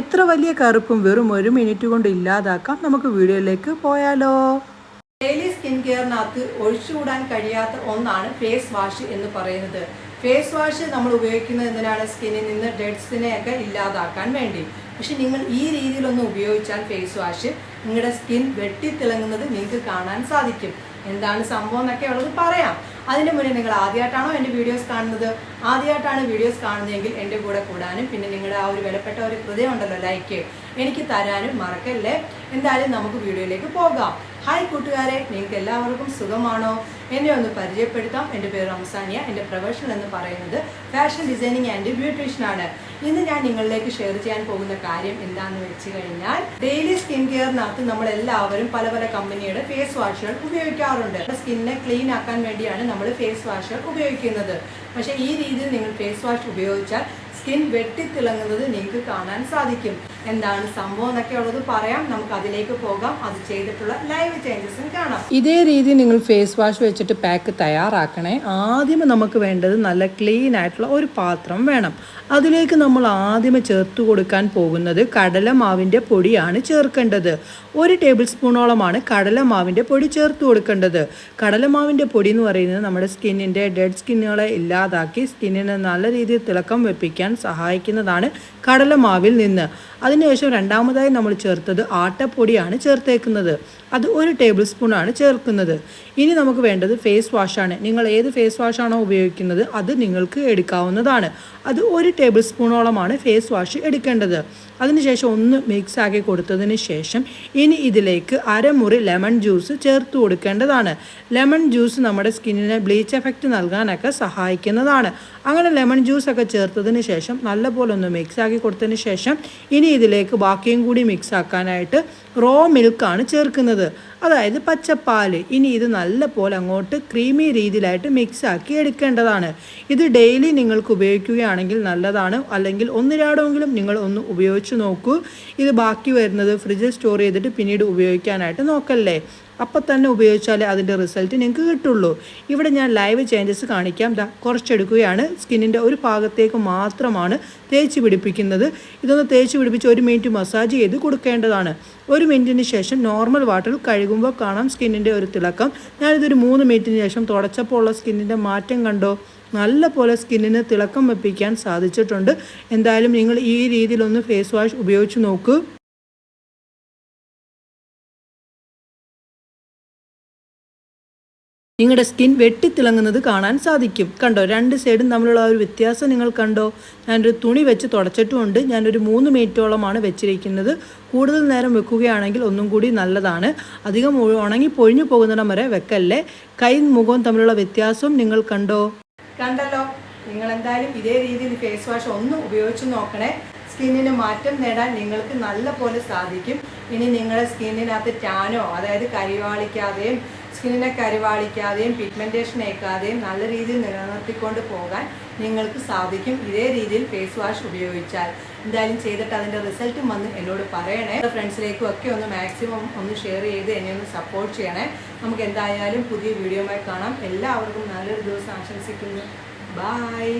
എത്ര വലിയ കറുപ്പും വെറും ഒരു മിനിറ്റ് കൊണ്ട് ഇല്ലാതാക്കാം. നമുക്ക് വീഡിയോയിലേക്ക് പോയാലോ. ഡെയിലി സ്കിൻ കെയറിനകത്ത് ഒഴിച്ചുകൂടാൻ കഴിയാത്ത ഒന്നാണ് ഫേസ് വാഷ് എന്ന് പറയുന്നത്. ഫേസ് വാഷ് നമ്മൾ ഉപയോഗിക്കുന്നത് എന്തിനാണ്? സ്കിന്നിൽ നിന്ന് ഡെഡ്സിനെയൊക്കെ ഇല്ലാതാക്കാൻ വേണ്ടി. പക്ഷെ നിങ്ങൾ ഈ രീതിയിലൊന്ന് ഉപയോഗിച്ചാൽ ഫേസ് വാഷ് നിങ്ങളുടെ സ്കിൻ വെട്ടിത്തിളങ്ങുന്നത് നിങ്ങൾക്ക് കാണാൻ സാധിക്കും. എന്താണ് സംഭവം എന്നൊക്കെ ഉള്ളത് പറയാം. അതിന് മുന്നേ നിങ്ങൾ ആദ്യമായിട്ടാണോ എന്റെ വീഡിയോസ് കാണുന്നത്? ആദ്യമായിട്ടാണ് വീഡിയോസ് കാണുന്നതെങ്കിൽ എന്റെ കൂടെ കൂടാനും പിന്നെ നിങ്ങളുടെ ആ ഒരു വിലപ്പെട്ട ഒരു ഹൃദയം ഉണ്ടല്ലോ ലൈക്ക് എനിക്ക് തരാനും മറക്കല്ലേ? എന്തായാലും നമുക്ക് വീഡിയോയിലേക്ക് പോകാം. ഹായ് കൂട്ടുകാരെ നിങ്ങൾക്ക് എല്ലാവർക്കും സുഖമാണോ? എന്നെ ഒന്ന് പരിചയപ്പെടുത്താം. എന്റെ പേര് റംസാനിയ. എന്റെ പ്രൊഫഷൻ എന്ന് പറയുന്നത് ഫാഷൻ ഡിസൈനിങ് ആൻഡ് ബ്യൂട്ടീഷ്യൻ ആണ്. ഇന്ന് ഞാൻ നിങ്ങളിലേക്ക് ഷെയർ ചെയ്യാൻ പോകുന്ന കാര്യം എന്താണെന്ന് വെച്ച് കഴിഞ്ഞാൽ ഡെയിലി സ്കിൻ കെയറിനകത്ത് നമ്മൾ എല്ലാവരും പല പല കമ്പനിയുടെ ഫേസ് വാഷുകൾ ഉപയോഗിക്കാറുണ്ട്. സ്കിന്നെ ക്ലീൻ ആക്കാൻ വേണ്ടിയാണ് നമ്മൾ ഫേസ് വാഷുകൾ ഉപയോഗിക്കുന്നത്. പക്ഷേ ഈ രീതിയിൽ നിങ്ങൾ ഫേസ് വാഷ് ഉപയോഗിച്ചാൽ സ്കിൻ വെട്ടിത്തിളങ്ങുന്നത് നിങ്ങൾക്ക് കാണാൻ സാധിക്കും. എന്താണ് സംഭവം എന്നൊക്കെ ഉള്ളത് പറയാം. നമുക്ക് അതിലേക്ക് പോകാം. അത് ചെയ്തിട്ടുള്ള ലൈവ് ചേഞ്ചസും കാണാം. ഇതേ രീതി നിങ്ങൾ ഫേസ് വാഷ് വെച്ചിട്ട് പാക്ക് തയ്യാറാക്കണേ. ആദ്യം നമുക്ക് വേണ്ടത് നല്ല ക്ലീൻ ആയിട്ടുള്ള ഒരു പാത്രം വേണം. അതിലേക്ക് നമ്മൾ ആദ്യം ചേർത്ത് കൊടുക്കാൻ പോകുന്നത് കടലമാവിന്റെ പൊടിയാണ് ചേർക്കേണ്ടത്. ഒരു ടേബിൾ സ്പൂണോളമാണ് കടലമാവിന്റെ പൊടി ചേർത്ത് കൊടുക്കേണ്ടത്. കടലമാവിന്റെ പൊടി എന്ന് പറയുന്നത് നമ്മുടെ സ്കിന്നിന്റെ ഡെഡ് സ്കിന്നുകളെ ഇല്ലാതാക്കി സ്കിന്നിന് നല്ല രീതിയിൽ തിളക്കം വെപ്പിക്കാൻ സഹായിക്കുന്നതാണ് കടലമാവിൽ നിന്ന്. അതിനുശേഷം രണ്ടാമതായി നമ്മൾ ചേർത്തത് ആട്ടപ്പൊടിയാണ് ചേർത്തേക്കുന്നത്. അത് ഒരു ടേബിൾ സ്പൂണാണ് ചേർക്കുന്നത്. ഇനി നമുക്ക് വേണ്ടത് ഫേസ് വാഷാണ് നിങ്ങൾ ഏത് ഫേസ് വാഷാണോ ഉപയോഗിക്കുന്നത് അത് നിങ്ങൾക്ക് എടുക്കാവുന്നതാണ്. അത് ഒരു ടേബിൾ സ്പൂണോളമാണ് ഫേസ് വാഷ് എടുക്കേണ്ടത്. അതിനുശേഷം ഒന്ന് മിക്സ് ആക്കി കൊടുത്തതിന് ശേഷം ഇനി ഇതിലേക്ക് അരമുറി ലെമൺ ജ്യൂസ് ചേർത്ത് കൊടുക്കേണ്ടതാണ്. ലെമൺ ജ്യൂസ് നമ്മുടെ സ്കിന്നിന് ബ്ലീച്ച് എഫക്റ്റ് നൽകാനൊക്കെ സഹായിക്കുന്നതാണ്. അങ്ങനെ ലെമൺ ജ്യൂസ് ഒക്കെ ചേർത്തതിന് ശേഷം നല്ലപോലെ ഒന്ന് മിക്സ് ആക്കി കൊടുത്തതിന് ശേഷം ഇനി ഇതിലേക്ക് ബാക്കിയും കൂടി മിക്സ് ആക്കാനായിട്ട് റോ മിൽക്കാണ് ചേർക്കുന്നത്. അതായത് പച്ചപ്പാൽ. ഇനി ഇത് നല്ലപോലെ അങ്ങോട്ട് ക്രീമി രീതിയിലായിട്ട് മിക്സ് ആക്കി എടുക്കേണ്ടതാണ്. ഇത് ഡെയിലി നിങ്ങൾക്ക് ഉപയോഗിക്കുകയാണെങ്കിൽ നല്ലതാണ്. അല്ലെങ്കിൽ ഒന്നിരാടെങ്കിലും നിങ്ങൾ ഒന്ന് ഉപയോഗിച്ച് നോക്കൂ. ഇത് ബാക്കി വരുന്നത് ഫ്രിഡ്ജിൽ സ്റ്റോർ ചെയ്തിട്ട് പിന്നീട് ഉപയോഗിക്കാനായിട്ട് നോക്കല്ലേ? അപ്പം തന്നെ ഉപയോഗിച്ചാലേ അതിന്റെ റിസൾട്ട് നിങ്ങൾക്ക് കിട്ടുള്ളൂ. ഇവിടെ ഞാൻ ലൈവ് ചേഞ്ചസ് കാണിക്കാം. ദാ കുറച്ചെടുക്കുകയാണ് സ്കിന്നിന്റെ ഒരു ഭാഗത്തേക്ക് മാത്രമാണ് തേച്ച് പിടിപ്പിക്കുന്നത്. ഇതൊന്ന് തേച്ച് പിടിപ്പിച്ച് ഒരു മിനിറ്റ് മസാജ് ചെയ്ത് കൊടുക്കേണ്ടതാണ്. ഒരു മിനിറ്റിന് ശേഷം നോർമൽ വാട്ടറിൽ കഴുകുമ്പോൾ കാണാം സ്കിന്നിന്റെ ഒരു തിളക്കം. ഞാനിതൊരു മൂന്ന് മിനിറ്റിന് ശേഷം തുടച്ചപ്പോൾ ഉള്ള സ്കിന്നിന്റെ മാറ്റം കണ്ടോ? നല്ല പോലെ സ്കിന്നിന് തിളക്കം വെപ്പിക്കാൻ സാധിച്ചിട്ടുണ്ട്. എന്തായാലും നിങ്ങൾ ഈ രീതിയിലൊന്ന് ഫേസ് വാഷ് ഉപയോഗിച്ച് നോക്കൂ. നിങ്ങളുടെ സ്കിൻ വെട്ടിത്തിളങ്ങുന്നത് കാണാൻ സാധിക്കും. കണ്ടോ രണ്ട് സൈഡും തമ്മിലുള്ള ആ ഒരു വ്യത്യാസം നിങ്ങൾ കണ്ടോ? ഞാനൊരു തുണി വെച്ച് തുടച്ചിട്ടുമുണ്ട്. ഞാനൊരു മൂന്ന് മിനിറ്റോളമാണ് വെച്ചിരിക്കുന്നത്. കൂടുതൽ നേരം വെക്കുകയാണെങ്കിൽ ഒന്നും കൂടി നല്ലതാണ്. അധികം ഉണങ്ങി പൊഴിഞ്ഞു പോകുന്നിടം വരെ വെക്കല്ലേ? കൈ മുഖവും തമ്മിലുള്ള വ്യത്യാസവും നിങ്ങൾ കണ്ടോ? കണ്ടല്ലോ. നിങ്ങൾ എന്തായാലും ഇതേ രീതിയിൽ ഫേസ് വാഷ് ഒന്ന് ഉപയോഗിച്ച് നോക്കണേ. സ്കിന്നിന് മാറ്റം നേടാൻ നിങ്ങൾക്ക് നല്ല പോലെ സാധിക്കും. ഇനി നിങ്ങളുടെ സ്കിന്നിനകത്ത് ടാനോ അതായത് കരിവാളിക്കാതെയും സ്കിന്നിനെ കരിവാളിക്കാതെയും പിഗ്മെന്റേഷൻ ഏക്കാതെയും നല്ല രീതിയിൽ നിലനിർത്തിക്കൊണ്ട് പോകാൻ നിങ്ങൾക്ക് സാധിക്കും. ഇതേ രീതിയിൽ ഫേസ് വാഷ് ഉപയോഗിച്ചാൽ. എന്തായാലും ചെയ്തിട്ട് അതിന്റെ റിസൾട്ടും വന്ന് എന്നോട് പറയണേ. ഫ്രണ്ട്സിലേക്കും ഒക്കെ ഒന്ന് മാക്സിമം ഒന്ന് ഷെയർ ചെയ്ത് എന്നെ ഒന്ന് സപ്പോർട്ട് ചെയ്യണേ. നമുക്ക് എന്തായാലും പുതിയ വീഡിയോമായി കാണാം. എല്ലാവർക്കും നല്ലൊരു ദിവസം ആശംസിക്കുന്നു. ബായ്